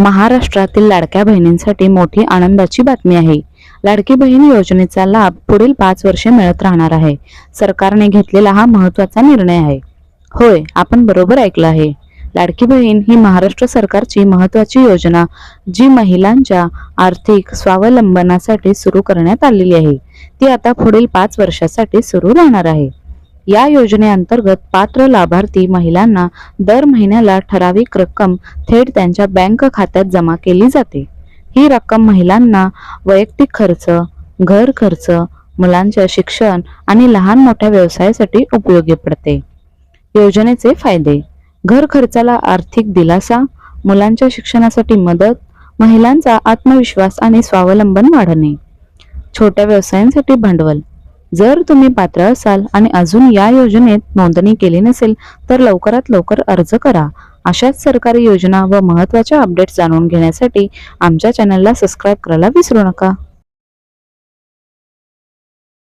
महाराष्ट्रातील लाडक्या बहिणींसाठी मोठी आनंदाची बातमी आहे. लाडकी बहीण योजनेचा लाभ पुढील पाच वर्षे मिळत राहणार आहे. सरकारने घेतलेला हा महत्त्वाचा निर्णय आहे. होय आपण बरोबर ऐकलं आहे. लाडकी बहीण ही महाराष्ट्र सरकारची महत्वाची योजना जी महिलांच्या आर्थिक स्वावलंबनासाठी सुरू करण्यात आलेली आहे. ती आता पुढील पाच वर्षासाठी सुरू राहणार आहे. या योजनेअंतर्गत पात्र लाभार्थी महिलांना दर महिन्याला ठराविक रक्कम थेट त्यांच्या बँक खात्यात जमा केली जाते. ही रक्कम महिलांना वैयक्तिक खर्च घर खर्च मुलांच्या शिक्षण आणि लहान मोठ्या व्यवसायासाठी उपयोगी पडते. योजनेचे फायदे. घर खर्चाला आर्थिक दिलासा मुलांच्या शिक्षणासाठी मदत महिलांचा आत्मविश्वास आणि स्वावलंबन वाढणे. छोट्या व्यवसायांसाठी भांडवल. जर तुम्ही पात्र असाल आणि अजून या योजनेत नोंदणी केली नसेल तर लवकरात लवकर अर्ज करा. अशाच सरकारी योजना व महत्त्वाच्या अपडेट्स जाणून घेण्यासाठी आमच्या चॅनलला सबस्क्राईब करायला विसरू नका.